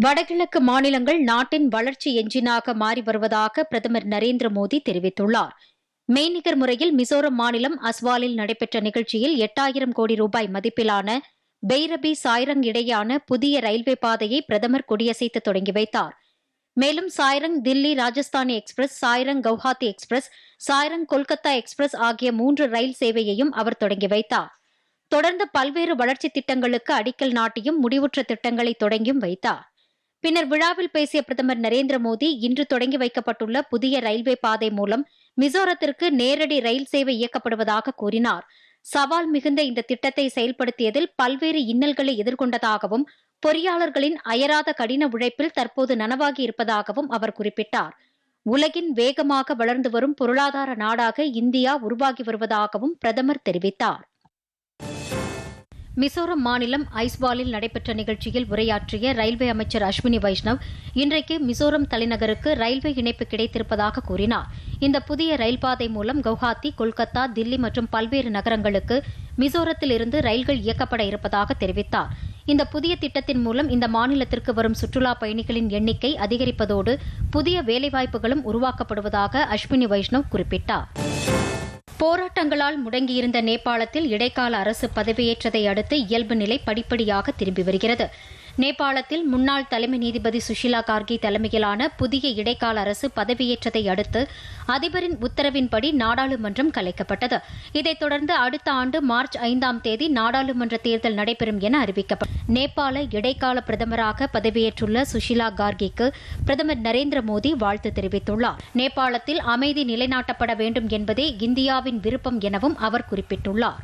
வடகிழக்கு மாநிலங்கள் நாட்டின் வளர்ச்சி எஞ்சினாக மாறி வருவதாக பிரதமர் நரேந்திர மோடி தெரிவித்துள்ளார். மெய்நிகர் முறையில் மிசோரம் மாநிலம் அஸ்வாலில் நடைபெற்ற நிகழ்ச்சியில் எட்டாயிரம் கோடி ரூபாய் மதிப்பிலான பெய்ரபி சாய்ரங் இடையேயான புதிய ரயில்வே பாதையை பிரதமர் கொடியசைத்து தொடங்கி வைத்தார். மேலும் Sairang Delhi Rajdhani express Sairang Guwahati express Sairang Kolkata express ஆகிய மூன்று ரயில் சேவையையும் அவர் தொடங்கி வைத்தார். தொடர்ந்து பல்வேறு வளர்ச்சித் திட்டங்களுக்கு அடிக்கல் நாட்டியும் முடிவுற்ற திட்டங்களை தொடங்கியும் வைத்தார். பின்னர் விழாவில் பேசிய பிரதமர் நரேந்திர மோடி இன்று தொடங்கி வைக்கப்பட்டுள்ள புதிய ரயில்வே பாதை மூலம் மிசோரத்திற்கு நேரடி ரயில் சேவை இயக்கப்படுவதாக கூறினார். சவால் மிகுந்த இந்த திட்டத்தை செயல்படுத்தியதில் பல்வேறு இன்னல்களை எதிர்கொண்டதாகவும் பொறியாளர்களின் அயராத கடின உழைப்பில் தற்போது நனவாகி இருப்பதாகவும் அவர் குறிப்பிட்டார். உலகின் வேகமாக வளர்ந்து வரும் பொருளாதார நாடாக இந்தியா உருவாகி வருவதாகவும் பிரதமர் தெரிவித்தார். மிசோரம் மாநிலம் ஐஸ்வாலில் நடைபெற்ற நிகழ்ச்சியில் உரையாற்றிய ரயில்வே அமைச்சர் அஸ்வினி வைஷ்ணவ் இன்றைக்கு மிசோரம் தலைநகருக்கு ரயில்வே இணைப்பு கிடைத்திருப்பதாக கூறினார். இந்த புதிய ரயில் பாதை மூலம் கவுஹாத்தி கொல்கத்தா தில்லி மற்றும் பல்வேறு நகரங்களுக்கு மிசோரத்தில் இருந்து ரயில்கள் இயக்கப்பட இருப்பதாக தெரிவித்தார். இந்த புதிய திட்டத்தின் மூலம் இந்த மாநிலத்திற்கு வரும் சுற்றுலா பயணிகளின் எண்ணிக்கை அதிகரிப்பதோடு புதிய வேலைவாய்ப்புகளும் உருவாக்கப்படுவதாக அஸ்வினி வைஷ்ணவ் குறிப்பிட்டார். போராட்டங்களால் முடங்கியிருந்த நேபாளத்தில் இடைக்கால அரசு பதவியேற்றதை அடுத்து இயல்பு நிலை படிப்படியாக திரும்பி வருகிறது. நேபாளத்தில் முன்னாள் தலைமை நீதிபதி சுஷிலா கார்கி தலைமையிலான புதிய இடைக்கால அரசு பதவியேற்றதை அடுத்து அதிபரின் உத்தரவின்படி நாடாளுமன்றம் கலைக்கப்பட்டது. இதைத் தொடர்ந்து அடுத்த ஆண்டு மார்ச் ஐந்தாம் தேதி நாடாளுமன்ற தேர்தல் நடைபெறும் என அறிவிக்கப்பட்டது நேபாள இடைக்கால பிரதமராக பதவியேற்றுள்ள சுஷிலா கார்கிக்கு பிரதமர் நரேந்திர மோடி வாழ்த்து தெரிவித்துள்ளார். நேபாளத்தில் அமைதி நிலைநாட்டப்பட வேண்டும் என்பதே இந்தியாவின் விருப்பம் எனவும் அவர் குறிப்பிட்டுள்ளார்.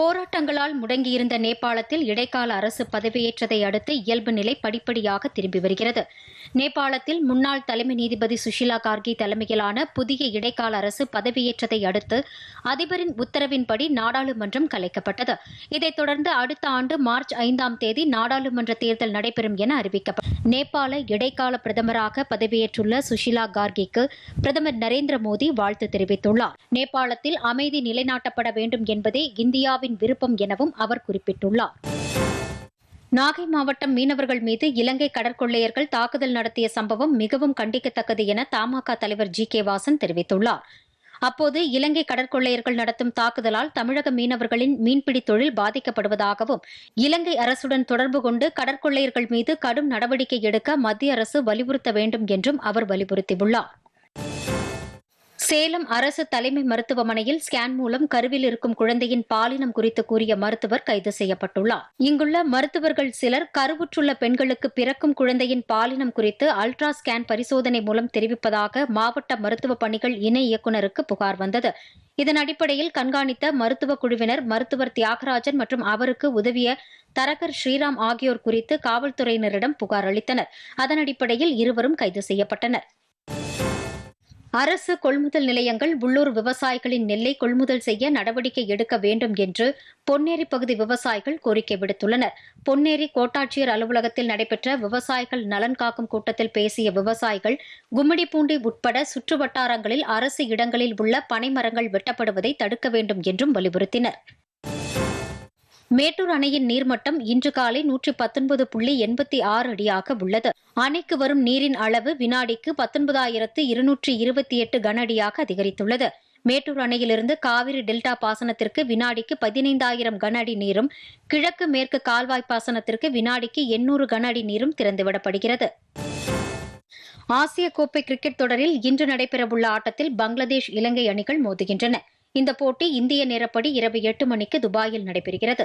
போராட்டங்களால் முடங்கியிருந்த நேபாளத்தில் இடைக்கால அரசு பதவியேற்றதை அடுத்து இயல்பு நிலை படிப்படியாக திரும்பி வருகிறது. நேபாளத்தில் முன்னாள் தலைமை நீதிபதி சுஷிலா கார்கி தலைமையிலான புதிய இடைக்கால அரசு பதவியேற்றதை அடுத்து அதிபரின் உத்தரவின்படி நாடாளுமன்றம் கலைக்கப்பட்டது. இதைத் தொடர்ந்து அடுத்த ஆண்டு மார்ச் ஐந்தாம் தேதி நாடாளுமன்ற தேர்தல் நடைபெறும் என அறிவிக்கப்பட்டது நேபாள இடைக்கால பிரதமராக பதவியேற்றுள்ள சுஷிலா கார்கிக்கு பிரதமர் நரேந்திர மோடி வாழ்த்து தெரிவித்துள்ளார். நேபாளத்தில் அமைதி நிலைநாட்டப்பட வேண்டும் என்பதே இந்தியாவின் விருப்பம் எனவும் அவர் குறிப்பிட்டுள்ளார். நாகை மாவட்டம் மீனவர்கள் மீது இலங்கை கடற்கொள்ளையர்கள் தாக்குதல் நடத்திய சம்பவம் மிகவும் கண்டிக்கத்தக்கது என தமாக தலைவர் ஜி கே வாசன் தெரிவித்துள்ளார். அப்போது இலங்கை கடற்கொள்ளையர்கள் நடத்தும் தாக்குதலால் தமிழக மீனவர்களின் மீன்பிடி தொழில் பாதிக்கப்படுவதாகவும் இலங்கை அரசுடன் தொடர்பு கொண்டு கடற்கொள்ளையர்கள் மீது கடும் நடவடிக்கை எடுக்க மத்திய அரசு வலியுறுத்த வேண்டும் என்றும் அவர் வலியுறுத்தியுள்ளார். சேலம் அரசு தலைமை மருத்துவமனையில் ஸ்கேன் மூலம் கருவில் இருக்கும் குழந்தையின் பாலினம் குறித்து கூறிய மருத்துவர் கைது செய்யப்பட்டுள்ளார். இங்குள்ள மருத்துவர்கள் சிலர் கருவுற்றுள்ள பெண்களுக்கு பிறக்கும் குழந்தையின் பாலினம் குறித்து அல்ட்ரா ஸ்கேன் பரிசோதனை மூலம் தெரிவிப்பதாக மாவட்ட மருத்துவ பணிகள் இணை இயக்குநருக்கு புகார் வந்தது. இதன் அடிப்படையில் கண்காணித்த மருத்துவ குழுவினர் மருத்துவர் தியாகராஜன் மற்றும் அவருக்கு உதவிய தரகர் ஸ்ரீராம் ஆகியோர் குறித்து காவல்துறையினரிடம் புகார் அளித்தனர். அதன் அடிப்படையில் இருவரும் கைது செய்யப்பட்டனர். அரசு கொள்முதல் நிலையங்கள் உள்ளூர் விவசாயிகளின் நெல்லை கொள்முதல் செய்ய நடவடிக்கை எடுக்க வேண்டும் என்று பொன்னேரி பகுதி விவசாயிகள் கோரிக்கை விடுத்துள்ளனர். பொன்னேரி கோட்டாட்சியர் அலுவலகத்தில் நடைபெற்ற விவசாயிகள் நலன் காக்கும் கூட்டத்தில் பேசிய விவசாயிகள் கும்மிடிப்பூண்டி உட்பட சுற்று வட்டாரங்களில் அரசு இடங்களில் உள்ள பனைமரங்கள் வெட்டப்படுவதை தடுக்க வேண்டும் என்றும் வலியுறுத்தினர். மேட்டூர் அணையின் நீர்மட்டம் இன்று காலை நூற்றி பத்தொன்பது புள்ளி எண்பத்தி ஆறு அடியாக உள்ளது. அணைக்கு வரும் நீரின் அளவு வினாடிக்கு பத்தொன்பதாயிரத்து இருநூற்றி இருபத்தி எட்டு கன அடியாக அதிகரித்துள்ளது. மேட்டூர் அணையிலிருந்து காவிரி டெல்டா பாசனத்திற்கு வினாடிக்கு பதினைந்தாயிரம் கன அடி நீரும் கிழக்கு மேற்கு கால்வாய் பாசனத்திற்கு வினாடிக்கு எண்ணூறு கன அடி நீரும் திறந்துவிடப்படுகிறது. ஆசிய கோப்பை கிரிக்கெட் தொடரில் இன்று நடைபெறவுள்ள ஆட்டத்தில் பங்களாதேஷ் இலங்கை அணிகள் மோதுகின்றன. இந்த போட்டி இந்திய நேரப்படி இரவு எட்டு மணிக்கு துபாயில் நடைபெறுகிறது